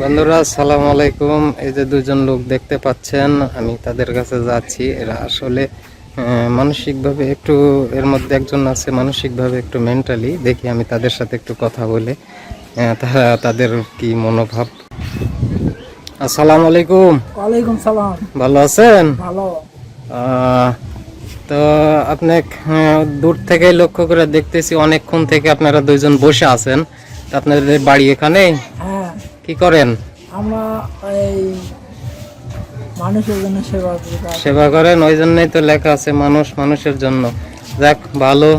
বন্ধুরা সালাম আলাইকুম। এই যে দুজন লোক দেখতে পাচ্ছেন আমি তাদের কাছে যাচ্ছি। এরা আসলে মানসিকভাবে একটু এর মধ্যে একজন আছে মানসিকভাবে একটু মেন্টালি দেখি আমি তাদের সাথে একটু কথা বলে। তারা তাদের কি মনোভাব? আসসালামু আলাইকুম। ওয়ালাইকুম সালাম। ভালো আছেন? ভালো। তো আপনি দূর থেকে লক্ষ্য করে দেখতেছি অনেকক্ষণ থেকে আপনারা দুইজন বসে আছেন। আপনাদের বাড়ি এখানে হ্যাঁ কি করেন? আমরা এই মানুষের জন্য সেবা করি সেবা করেন ওই জন্যই তো লেখা আছে মানুষ মানুষের জন্য। যাক ভালো।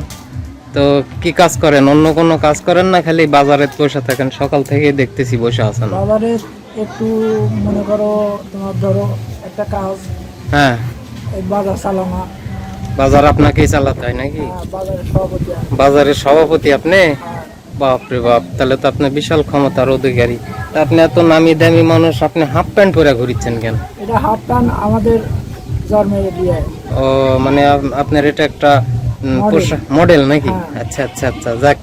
তো কি কাজ করেন? অন্য কোনো কাজ করেন না খালি বাজারে বসে থাকেন? সকাল থেকে দেখতেছি বসে আছেন। বাজারে একটু মনে করো তোমার ধরো একটা কাজ হ্যাঁ। এই বাজার চালানো। বাজার আপনাকেই চালাতে হয় নাকি? হ্যাঁ, বাজারের সভাপতি। আমি। বাজারের সভাপতি আপনি? হ্যাঁ, বাপরে বাপ তাহলে তো আপনার বিশাল ক্ষমতার অধিকারী। তা আপনি এত নামি দামি মানুষ আপনি হাফ প্যান্ট পরে ঘুরিচ্ছেন কেন? এটা হাফ টান আমাদের জন্মের দিয়ে ও মানে আপনার এটা একটা। মডেল। নাকি? হ্যাঁ। আচ্ছা আচ্ছা আচ্ছা যাক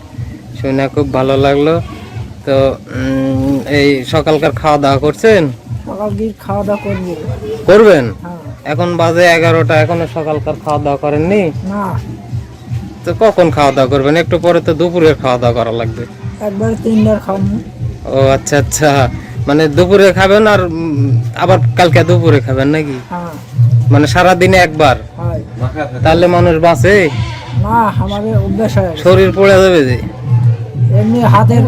শুনে খুব ভালো লাগল। তো এই সকালকার খাওয়া দাওয়া করছেন? সকাল খাওয়া দাওয়া করব। করবেন? হ্যাঁ। এখন বাজে এগারোটা এখনও সকালকার খাওয়া দাওয়া করেননি? না। তো কখন খাওয়া দাওয়া করবেন? একটু পরে তো দুপুরের খাওয়া দাওয়া করা লাগবে। একবার তিনবার খাব। ও আচ্ছা আচ্ছা। মানে দুপুরে খাবেন আর আবার কালকে দুপুরে খাবেন নাকি? হ্যাঁ। মানে সারা দিনে একবার তাহলে মানুষ বাঁচে? না আমাদের অভ্যাস শরীর পড়ে যাবে যে? এমনি হাতের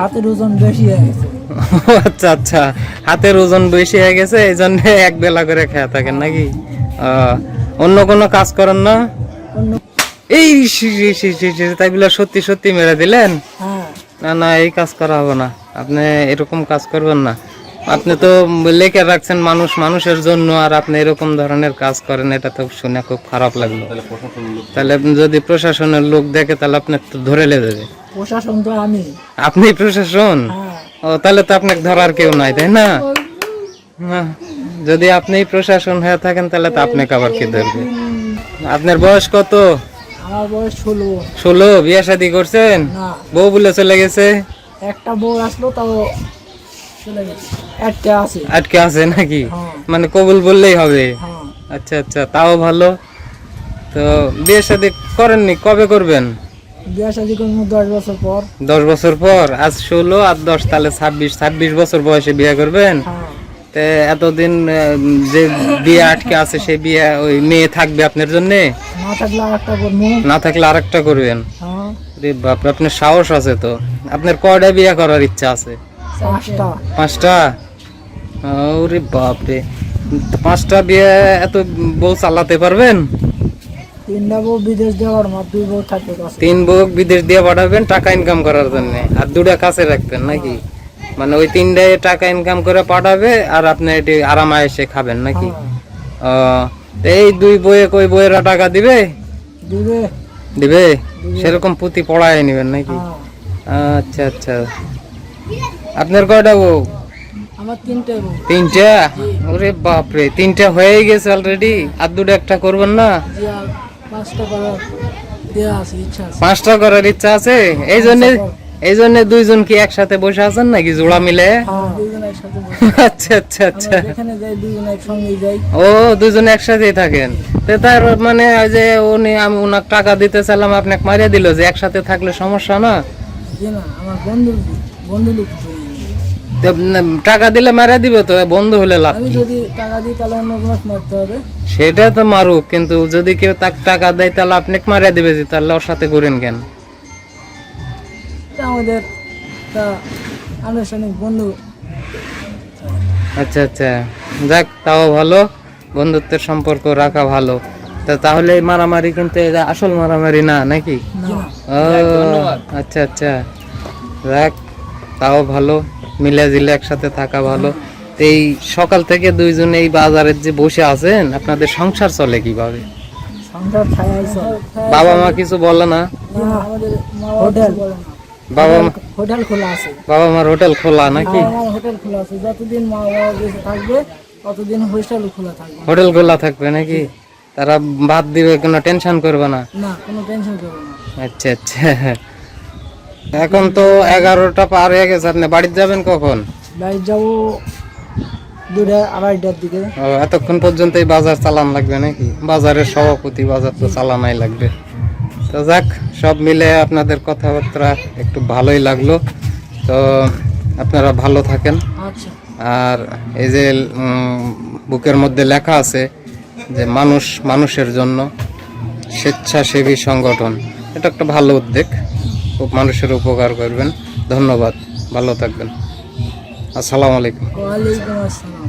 হাতের ওজন বেশি হয়ে গেছে। আচ্ছা আচ্ছা। হাতের ওজন বেশি হয়ে গেছে এই জন্য এক বেলা করে খেয়ে থাকেন নাকি? অন্য কোনো কাজ করেন না? অন্য এই তাই বলে সত্যি সত্যি মেরে দিলেন? হ্যাঁ। না না এই কাজ করা হবে না। আপনি এরকম কাজ করবেন না। আপনি তো লেখে রাখছেন মানুষ মানুষের জন্য আর আপনি এরকম ধরনের কাজ করেন এটা তো শুনে খুব খারাপ লাগল। তাহলে যদি প্রশাসনের লোক দেখে তাহলে আপনার তো ধরে লে দেবে। প্রশাসন তো আমি। আপনি প্রশাসন? হ্যাঁ। ও তাহলে তো আপনাকে ধরার কেউ নাই তাই না? না, যদি আপনি প্রশাসন হয়ে থাকেন তাহলে তো আপনাকে আবার কে ধরবে? আপনার বয়স কত? আমার বয়স ষোলো। ষোলো বিয়ে শাদী করছেন? না। বউ বলে চলে গেছে? একটা বউ আসলো তাও আটকে আছে। নাকি? হ্যাঁ। মানে কবুল বললেই হবে। হ্যাঁ। আচ্ছা আচ্ছা তাও ভালো। তো বিয়ে শাদী করেননি কবে করবেন? বিয়ে শাদি করব দশ বছর পর। দশ বছর পর আজ ষোলো আর দশ তাহলে ছাব্বিশ। ছাব্বিশ বছর বয়সে বিয়ে করবেন? হ্যাঁ। এতদিন যে বিয়ে আটকে আছে সেই বিয়ে ওই মেয়ে থাকবে আপনার জন্য? না থাকলে আর একটা করবেন? হ্যাঁ। বাপ আপনার সাহস আছে তো। আপনার কয়টা বিয়ে করার ইচ্ছা আছে? পাঁচটা। পাঁচটা? ওরে বাপ রে। পাঁচটা বিয়ে এত বউ চালাতে পারবেন? তিন বউ বিদেশ দিয়ে পাঠাবেন টাকা ইনকাম করার জন্য। আর দুটা কাছে রাখবেন নাকি? মানে ওই তিনটায় টাকা ইনকাম করে পাঠাবে আর আপনি এটি আরামে এসে খাবেন নাকি? হ্যাঁ। ও, এই দুই বইয়ে কই বইয়েরা টাকা দিবে? দিবে। দিবে? সেরকম পুঁতি পড়ায় নিবেন নাকি? হ্যাঁ। আচ্ছা আচ্ছা। আপনার কয়টা বউ? আমার তিনটে তিনটা? ওরে বাপরে তিনটা হয়ে গেছে অলরেডি আর দুটো একটা করবেন না? পাঁচটা করার ইচ্ছা আছে। পাঁচটা করার ইচ্ছা আছে? এই জন্য এই জন্য দুইজন কি একসাথে বসে আছেন নাকি জোড়া মিলে? হ্যাঁ আচ্ছা আচ্ছা আচ্ছা। ও দুজন একসাথেই থাকেন। তার মানে ওই যে উনি আমি উনাকে টাকা দিতে চাইলাম আপনাকে মারিয়ে দিল যে একসাথে থাকলে সমস্যা না? আমার বন্ধু বন্ধু টাকা দিলে মারিয়ে দিবে তো বন্ধ হলে লাভ যদি টাকা দিই তাহলে অন্য মারতে হবে। সেটা তো মারুক কিন্তু যদি কেউ তাকে টাকা দেয় তাহলে আপনাকে মারিয়ে দিবে যে তাহলে ওর সাথে করেন কেন? আমাদের একটা আনুষ্ঠানিক বন্ধু। আচ্ছা আচ্ছা। যাক তাও ভালো। বন্ধুত্বের সম্পর্ক রাখা ভালো। তা তাহলে এই মারামারি কিন্তু এটা আসল মারামারি না নাকি? ও আচ্ছা আচ্ছা। যাক তাও ভালো। মিলে জিলে একসাথে থাকা ভালো। তো এই সকাল থেকে দুইজন এই বাজারের যে বসে আছেন আপনাদের সংসার চলে কীভাবে? বাবা মা কিছু বলে না? হোটেল বাবা হোটেল খোলা আছে। বাবা মার হোটেল খোলা নাকি? হোটেল খোলা আছে। যতদিন মা বাবা বেঁচে থাকবে ততদিন হোটেল খোলা থাকবে। হোটেল খোলা থাকবে নাকি? তারা বাদ দিবে কোনো টেনশন করবে না? না কোনো টেনশন করবে না। আচ্ছা আচ্ছা। এখন তো এগারোটা পার হয়ে গেছে। আপনি বাড়িতে যাবেন কখন? বাইরে যাব দুটা আড়াইটার দিকে। ও, এতক্ষণ পর্যন্ত এই বাজার চালান লাগবে নাকি? বাজারের সভাপতি বাজার তো চালানাই লাগবে। তো যাক সব মিলে আপনাদের কথাবার্তা একটু ভালোই লাগল। তো আপনারা ভালো থাকেন। আচ্ছা। আর এই যে বুকের মধ্যে লেখা আছে যে মানুষ মানুষের জন্য স্বেচ্ছাসেবী সংগঠন। এটা একটা ভালো উদ্যোগ। খুব মানুষের উপকার করবেন। ধন্যবাদ। ভালো থাকবেন। আসসালামু আলাইকুম। ওয়ালাইকুম আসসালাম।